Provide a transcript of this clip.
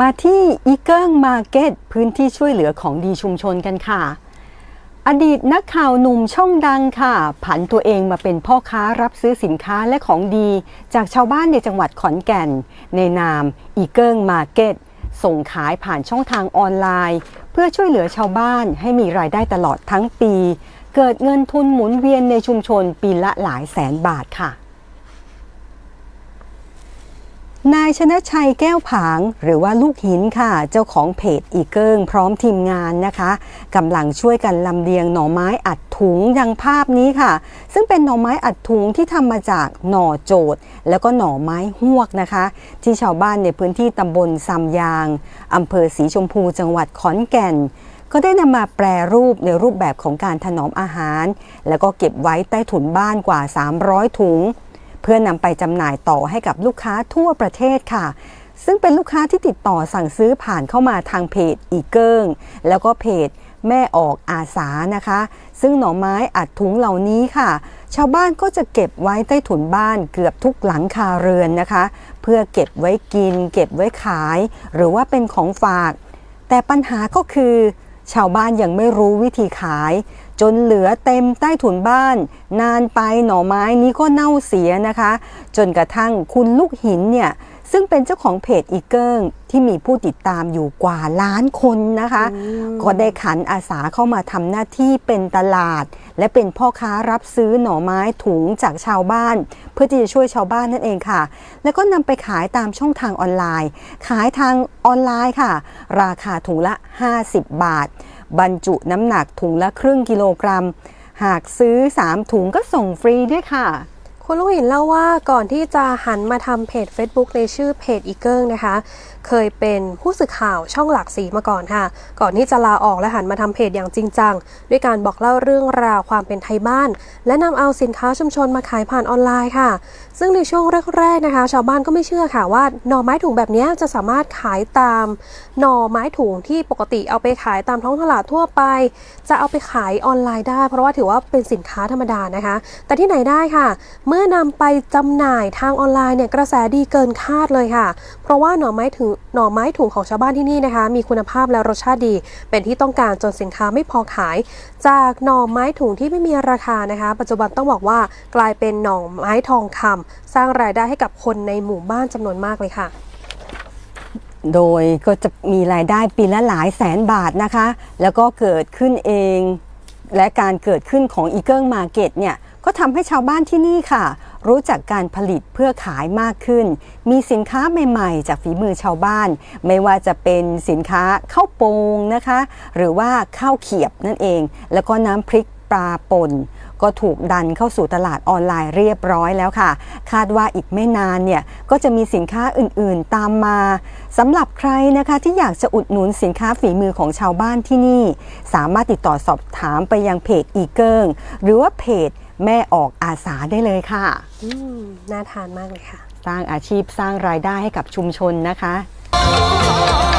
มาที่อีเกิ้งมาร์เก็ตพื้นที่ช่วยเหลือของดีชุมชนกันค่ะ อดีตนักข่าวหนุ่มช่องดังค่ะ ผันตัวเองมาเป็นพ่อค้ารับซื้อสินค้าและของดี จากชาวบ้านในจังหวัดขอนแก่น ในนามอีเกิ้งมาร์เก็ตส่งขายผ่านช่องทางออนไลน์ เพื่อช่วยเหลือชาวบ้านให้มีรายได้ตลอดทั้งปี เกิดเงินทุนหมุนเวียนในชุมชนปีละหลายแสนบาทค่ะ นายชนะชัยแก้วผาง หรือว่าลูกหินค่ะ เจ้าของเพจอีเกิงพร้อมทีมงานนะคะกำลังช่วยกันลำเลียงหน่อไม้อัดถุงอย่างภาพนี้ค่ะ ซึ่งเป็นหน่อไม้อัดถุงที่ทำมาจากหน่อโจดแล้วก็หน่อไม้หวกนะคะ ที่ชาวบ้านในพื้นที่ตำบลซำยางอำเภอสีชมพูจังหวัดขอนแก่นก็ได้นำมาแปรรูปในรูปแบบของการถนอมอาหาร แล้วก็เก็บไว้ใต้ถุนบ้านกว่า 300 ถุง เพื่อนำไปจำหน่ายต่อให้กับลูกค้าทั่วประเทศค่ะ ซึ่งเป็นลูกค้าที่ติดต่อสั่งซื้อผ่านเข้ามาทางเพจอีเกิ้งแล้วก็เพจแม่ออกอาสานะคะ ซึ่งหน่อไม้อัดถุงเหล่านี้ค่ะ ชาวบ้านก็จะเก็บไว้ใต้ถุนบ้านเกือบทุกหลังคาเรือนนะคะ เพื่อเก็บไว้กิน เก็บไว้ขาย หรือว่าเป็นของฝาก แต่ปัญหาก็คือ ชาวบ้านยังไม่รู้วิธีขาย จนเหลือเต็มใต้ถุนบ้าน นานไปหน่อไม้นี้ก็เน่าเสียนะคะ จนกระทั่งคุณลูกหินเนี่ย ซึ่งเป็นเจ้าของเพจอีเกิงที่มีผู้ติดตามอยู่กว่าล้านคนนะคะ ก็ได้ขันอาสาเข้ามาทำหน้าที่เป็นตลาด และเป็นพ่อค้ารับซื้อหน่อไม้ถุงจากชาวบ้าน เพื่อที่จะช่วยชาวบ้านนั่นเองค่ะ แล้วก็นำไปขายตามช่องทางออนไลน์ ขายทางออนไลน์ค่ะ ราคาถุงละ 50 บาท บรรจุน้ำหนักถุงละครึ่งกิโลกรัม หากซื้อ 3 ถุงก็ส่งฟรีด้วยค่ะ คุณลูกหินเล่าว่าก่อนที่จะหันมาทำเพจ Facebook ในชื่อเพจอีเกิงนะคะ เคยเป็นผู้สื่อข่าวช่องหลักสีมาก่อนค่ะ ก่อนที่จะลาออกและหันมาทำเพจอย่างจริงจัง ด้วยการบอกเล่าเรื่องราวความเป็นไทยบ้าน และนำเอาสินค้าชุมชนมาขายผ่านออนไลน์ค่ะ ซึ่งในช่วงแรกๆนะคะ ชาวบ้านก็ไม่เชื่อค่ะว่าหน่อไม้ถุงแบบนี้จะสามารถขายตามหน่อไม้ถุงที่ปกติเอาไปขายตามท้องตลาดทั่วไป จะเอาไปขายออนไลน์ได้ เพราะว่าถือว่าเป็นสินค้าธรรมดานะคะ แต่ที่ไหนได้ค่ะ เมื่อนำไปจำหน่ายทางออนไลน์เนี่ยกระแสดีเกินคาดเลยค่ะ เพราะว่าหน่อไม้ถุงหน่อไม้ถุงของชาวบ้านที่นี่นะคะ มีคุณภาพและรสชาติดี เป็นที่ต้องการจนสินค้าไม่พอขาย จากหน่อไม้ถุงที่ไม่มีราคานะคะ ปัจจุบันต้องบอกว่ากลายเป็นหน่อไม้ทองคำสร้างรายได้ให้กับคนในหมู่บ้านจำนวนมากเลยค่ะโดยก็จะมีรายได้ปีละหลายแสนบาทนะคะ แล้วก็เกิดขึ้นเอง และการเกิดขึ้นของอีเกิลมาเก็ตเนี่ย ก็ทำให้ชาวบ้านที่นี่ค่ะ รู้จักการผลิตเพื่อขายมากขึ้น มีสินค้าใหม่ๆ จากฝีมือชาวบ้าน ไม่ว่าจะเป็นสินค้าข้าวโปงนะคะ หรือว่าข้าวเขียบนั่นเอง แล้วก็น้ำพริกปลาป่นก็ถูกดันเข้าสู่ตลาดออนไลน์เรียบร้อยแล้วค่ะ คาดว่าอีกไม่นานเนี่ยก็จะมีสินค้าอื่นๆตามมาสำหรับใครนะคะที่อยากจะอุดหนุนสินค้าฝีมือของชาวบ้านที่นี่ สามารถติดต่อสอบถามไปยังเพจอีเกิงหรือว่าเพจ แม่ออกอาสาได้เลยค่ะ อืมน่าทานมากเลยค่ะ สร้างอาชีพสร้างรายได้ให้กับชุมชนนะคะ Oh